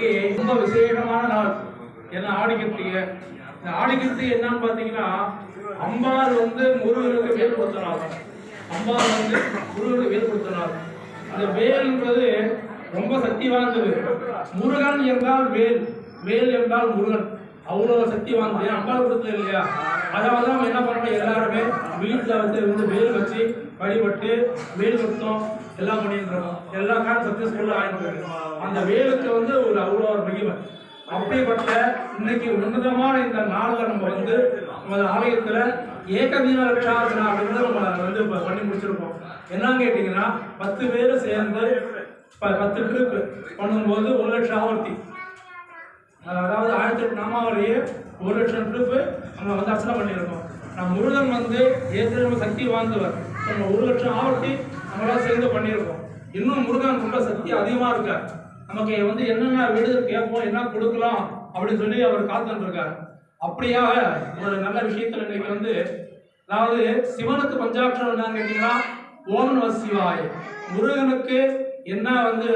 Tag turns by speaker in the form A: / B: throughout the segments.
A: இன்னைக்கு ரொம்ப விசேஷமான நாள். என்ன ஆடிக்கிருத்திகை இந்த ஆடிக்கிருத்திகை என்னன்னு பார்த்தீங்கன்னா அம்பாள் வந்து முருகனுக்கு வேல் கொடுத்த அம்பாள் வந்து முருகனுக்கு வேல் கொடுத்த அந்த வேல்ன்றது ரொம்ப சக்தி வாய்ந்தது. முருகன் என்றால் வேல். வேல் என்றால் முருகன். அவ்வளோ சக்தி வாய்ந்தது. அம்பாள் கொடுத்தது இல்லையா? அதாவது நம்ம என்ன பண்ணணும்? எல்லாருமே வீட்டில் வந்து வந்து வேல் வச்சு வழிபட்டு வேல் சுத்தம் எல்லாம் பண்ணிட்டு எல்லா காரணம் சக்சஸ்ஃபுல்லாக ஆகிட்டு அந்த வேலுக்கு வந்து ஒரு அவ்வளோ ஒரு மகிமை. அப்படிப்பட்ட இன்னைக்கு உன்னதமான இந்த நாளில் நம்ம வந்து நம்ம ஆலயத்தில் ஏகதீன லட்சாசனா அப்படின்னு நம்ம வந்து இப்போ பண்ணி முடிச்சிருக்கோம். என்னன்னு கேட்டிங்கன்னா பத்து பேர் சேர்ந்து ப- பத்து ட்ரிப்பு பண்ணும்போது ஒரு லட்சம் ஆவர்த்தி. அதாவது ஆயிரத்தி எட்டு நாமாவளியே ஒரு லட்சம் ட்ரிப்பு நம்ம வந்து அர்ச்சனை பண்ணியிருக்கோம். நம் முருகன் வந்து ஏற்கனவே சக்தி வாழ்ந்தவர் நம்ம ஒரு லட்சம் ஆவர்த்தி நம்மளால் சேர்ந்து பண்ணியிருக்கோம். இன்னும் முருகன் ரொம்ப சக்தி அதிகமாக இருக்கார். நமக்கு வந்து என்னென்ன விடுதல் கேட்போம் என்ன கொடுக்கலாம் அப்படின்னு சொல்லி அவர் காத்துட்டு அப்படியாக ஒரு நல்ல விஷயத்தில் இன்னைக்கு வந்து அதாவது சிவனுக்கு பஞ்சாட்சரம் என்னன்னு கேட்டீங்கன்னா ஓம் சிவாய். முருகனுக்கு என்ன வந்து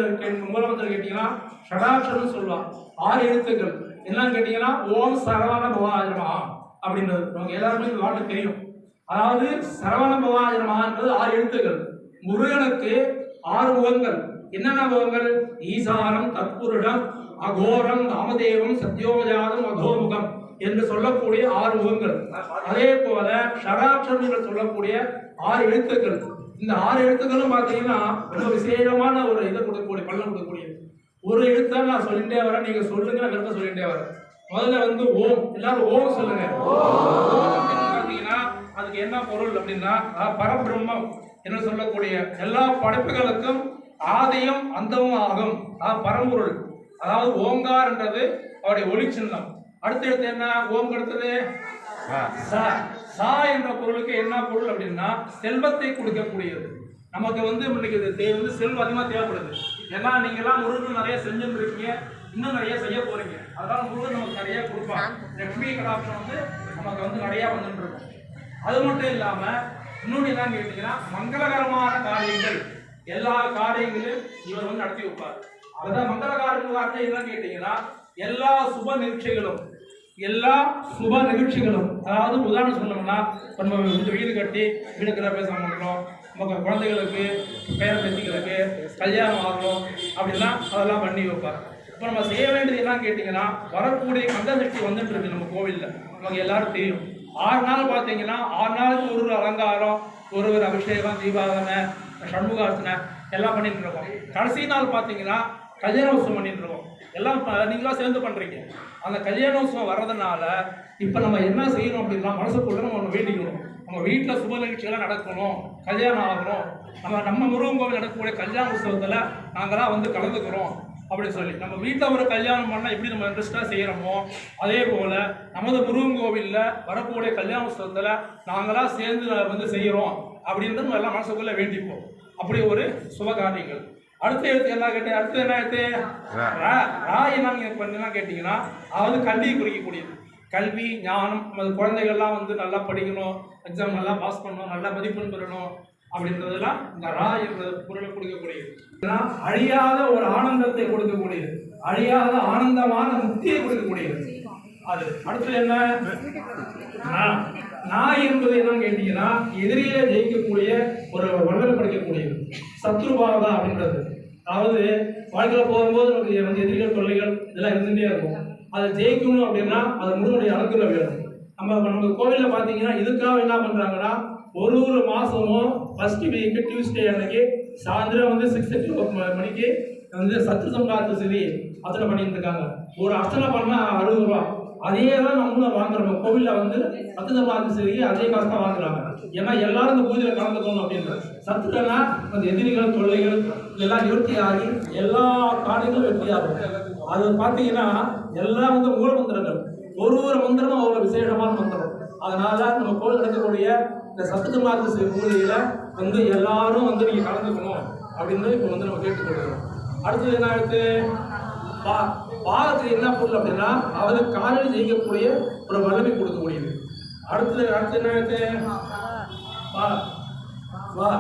A: மூலம் வந்து கேட்டீங்கன்னா ஷடாட்சரம் சொல்லுவான் ஆறு எழுத்துக்கள். என்னன்னு கேட்டீங்கன்னா ஓம் சரவண பவாஜமா அப்படின்றது. நமக்கு எல்லாருமே இந்த வார்த்தை தெரியும். அதாவது சரவண பவாஜனமான்றது ஆறு எழுத்துக்கள். முருகனுக்கு ஆறு முகங்கள். என்னென்ன முகங்கள்? ஈசானம் தற்புருடம் அகோரம் நாமதேவம் சத்யோஜாதம் அகோமுகம் என்று சொல்லக்கூடிய ஆறு முகங்கள். அதே போல ஷடாட்சரம் என்று சொல்லக்கூடிய ஆறு எழுத்துக்கள். இந்த ஆறு எழுத்துக்களும் பார்த்தீங்கன்னா ரொம்ப விசேஷமான ஒரு இதை கொடுக்கக்கூடிய பள்ளம் கொடுக்கக்கூடியது ஒரு எழுத்தா நான் சொல்லிட்டே வரேன். நீங்க சொல்லுங்க நான் விரும்ப சொல்லிட்டே வரேன். முதல்ல வந்து ஓம். எல்லாரும் ஓம் சொல்லுங்க. ஓம். அப்படின்னு பார்த்தீங்கன்னா அதுக்கு என்ன பொருள் அப்படின்னா பரபிரம்மம் என்று சொல்லக்கூடிய எல்லா படைப்புகளுக்கும் ஆதியும் அந்தமும் ஆகும். அஹ் பரம்பொருள். அதாவது ஓங்கார்ன்றது அவருடைய ஒளி சின்னம். அடுத்த எழுத்து என்ன? ஓம் அடுத்தது ச. சா என்ற பொருளுக்கு என்ன பொருள் அப்படின்னா செல்வத்தை கொடுக்கக்கூடியது. நமக்கு வந்து இன்னைக்கு இது தே- வந்து செல்வம் அதிகமாக தேவைப்படுது. ஏன்னா நீங்கெல்லாம் முருகன் நிறைய செஞ்சுட்டு இருக்கீங்க இன்னும் நிறைய செய்ய போறீங்க. அதனால முருகன் நமக்கு நிறைய கொடுப்பான். லட்சுமி கடாட்சம் வந்து நமக்கு வந்து நிறைய வந்துட்டு இருக்கும் அது மட்டும் இல்லாம இன்னொன்று என்னன்னு கேட்டீங்கன்னா மங்களகரமான காரியங்கள். எல்லா காரியங்களையும் இவர் வந்து நடத்தி வைப்பார். அதான் மங்களகாரங்கள் வார்த்தை என்னன்னு கேட்டீங்கன்னா எல்லா சுப நிகழ்ச்சிகளும் எல்லா சுப நிகழ்ச்சிகளும் அதாவது உதாரணம் சொன்னோம்னா நம்ம வந்து வீடு கட்டி வீடு கிரகப்பிரவேசம் பண்ணுறோம் நம்ம குழந்தைகளுக்கு பேர பேத்திகளுக்கு கல்யாணம் ஆகணும் அப்படிலாம் அதெல்லாம் பண்ணி வைப்பார். இப்போ நம்ம செய்ய வேண்டியது என்னன்னு கேட்டிங்கன்னா வரக்கூடிய கந்த சக்தி வந்துட்டு இருக்கு நம்ம கோவிலில். நமக்கு எல்லாரும் தெரியும். ஆறு நாள் பார்த்தீங்கன்னா ஆறு நாளுக்கு ஒரு ஒரு அலங்காரம் ஒரு ஒரு அபிஷேகம் தீபாவனை சண்முகார்த்தனை எல்லாம் பண்ணிட்டு இருக்கோம். கடைசி நாள் பார்த்தீங்கன்னா கல்யாண உற்சவம் பண்ணிட்டு இருக்கோம். எல்லாம் நீங்களாம் சேர்ந்து பண்ணுறீங்க அந்த கல்யாண உற்சவம் வர்றதுனால இப்போ நம்ம என்ன செய்யணும் அப்படின்னா மனசுக்குள்ள நம்ம ஒன்று வேண்டிக்கணும். நம்ம வீட்டில் சுப நிகழ்ச்சிகள்லாம் நடக்கணும் கல்யாணம் ஆகணும். நம்ம நம்ம முருகன் கோவில் நடக்கக்கூடிய கல்யாண உற்சவத்தில் நாங்களாம் வந்து கலந்துக்கிறோம். அப்படின்னு சொல்லி. நம்ம வீட்டில் ஒரு கல்யாணம் பண்ணால் எப்படி நம்ம இன்ட்ரெஸ்டாக செய்கிறோமோ அதே போல் நமது முருகன் கோவிலில் வரக்கூடிய கல்யாண உற்சவத்தில் நாங்களாம் சேர்ந்து வந்து செய்கிறோம் அப்படின்றது நம்ம எல்லாம் மனசுக்குள்ளே வேண்டிப்போம். அப்படி ஒரு சுபகாரியங்கள். அடுத்த எழுத்து என்ன கேட்டேன் அடுத்து என்ன எழுத்து? ரா. ரா. என்னன்னு பண்ணா கேட்டிங்கன்னா அதாவது கல்வியை குறிக்கக்கூடியது. கல்வி ஞானம் நமது குழந்தைகள்லாம் வந்து நல்லா படிக்கணும் எக்ஸாம் நல்லா பாஸ் பண்ணணும் நல்லா மதிப்பெண் பெறணும் அப்படின்றதெல்லாம் இந்த ரா என்ற பொருளை கொடுக்கக்கூடியது. அழியாத ஒரு ஆனந்தத்தை கொடுக்கக்கூடியது. அழியாத ஆனந்தமான முக்தியை கொடுக்கக்கூடியது. அது அடுத்து என்ன? நான் என்பது என்னன்னு கேட்டீங்கன்னா எதிரியை ஜெயிக்கக்கூடிய ஒரு வல்லல் படைக்கக்கூடியது. சத்ருபாவதா அப்படின்றது. அதாவது வாழ்க்கையில் போகும்போது நமக்கு வந்து எதிரிகள் தொல்லைகள் இதெல்லாம் இருந்துகிட்டே இருக்கும். அதை ஜெயிக்கணும் அப்படின்னா அது முருகனுடைய அணுகுல வேணும். நம்ம நம்ம கோவிலில் பார்த்தீங்கன்னா இதுக்காக என்ன பண்ணுறாங்கன்னா ஒரு ஒரு மாதமும் ஃபர்ஸ்ட் வீக்கு டியூஸ்டே அன்னைக்கு சாயந்தரம் வந்து சிக்ஸ் தேர்ட்டி மணிக்கு வந்து சத்து சம்காத்த சரி அர்ச்சனை பண்ணிட்டு இருக்காங்க. ஒரு அர்ச்சனை பண்ணா அறுபது ரூபா. அதே தான் நம்மளும் வாங்குறோம். கோவில்ல வந்து சத்து சத்துதமாக சரி அதே காசு தான் வாங்குறாங்க. ஏன்னா எல்லாரும் இந்த பூஜையில் கலந்துக்கணும் அப்படின்ற சத்துக்கன்னா அந்த எதிரிகள் தொல்லைகள் இதெல்லாம் நிவர்த்தி ஆகி எல்லா காரியங்களும் வெற்றியாகும் அது பார்த்தீங்கன்னா எல்லாம் வந்து மூல மந்திரங்கள். ஒரு ஒரு மந்திரமும் அவ்வளோ விசேஷமான மந்திரம். அதனால நம்ம கோவில் நடக்கக்கூடிய இந்த சத்துதமாக பூஜையில் வந்து எல்லாரும் வந்து நீங்கள் கலந்துக்கணும் அப்படின்னு இப்போ வந்து நம்ம கேட்டுக்கொள்கிறோம் அடுத்தது என்ன ஆகுது பா பாகத்துக்கு என்ன பொருள் அப்படின்னா அவருக்கு காலையில் செய்யக்கூடிய ஒரு வல்லமை கொடுக்கக்கூடியது. அடுத்தது அடுத்து என்ன ஆகுது வா வா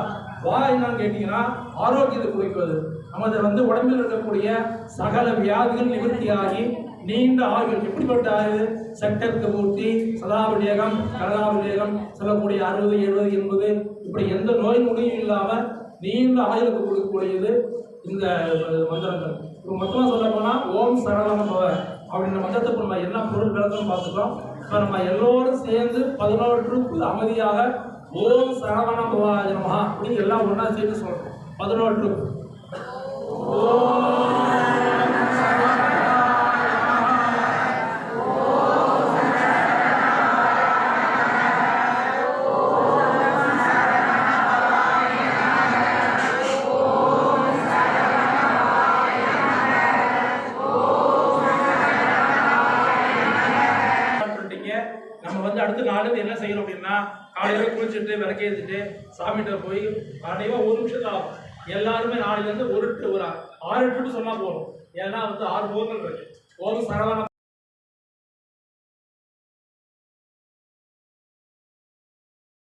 A: வா என்னன்னு கேட்டிங்கன்னா ஆரோக்கியத்தை குறிக்குவது நமது வந்து உடம்பில் இருக்கக்கூடிய சகல வியாதிகள் நிவர்த்தியாகி நீண்ட ஆயுள் எப்படிப்பட்ட ஆயுள் சட்டருக்கு பூர்த்தி சதாபிஷேகம் கனகாபிஷேகம் சொல்லக்கூடிய அறுபது எழுபது எண்பது இப்படி எந்த நோய் நொடியும் இல்லாமல் நீண்ட ஆயுளுக்கு கொடுக்கக்கூடியது இந்த மந்திரங்கள். இப்போ மொத்தமாக சொல்ல போனால் ஓம் சரவண பவ அப்படின்ற மந்திரத்துக்கு நம்ம என்ன பொருள் விளக்கம்னு பார்த்துக்கிறோம் இப்போ நம்ம எல்லோரும் சேர்ந்து பதினோற்றுக்கு அமைதியாக ஓம் சரவண பவாய அப்படின்னு எல்லாம் ஒன்றா சேர்த்து சொல்கிறோம் பதினோற்று ஓம் அடுத்த நாள் என்ன செய்யணும் அப்படின்னா காலையில குளிச்சுட்டு விளக்கேற்றிட்டு சாமிகிட்ட போய் அனைவா ஒரு நிமிஷம் ஆகும். எல்லாருமே நாளையில இருந்து ஒரு டு- ஒரு ஆறு டு சொன்னால் போதும். ஏன்னா வந்து ஆறு போகங்கள் இருக்கு. ஓம் சரவண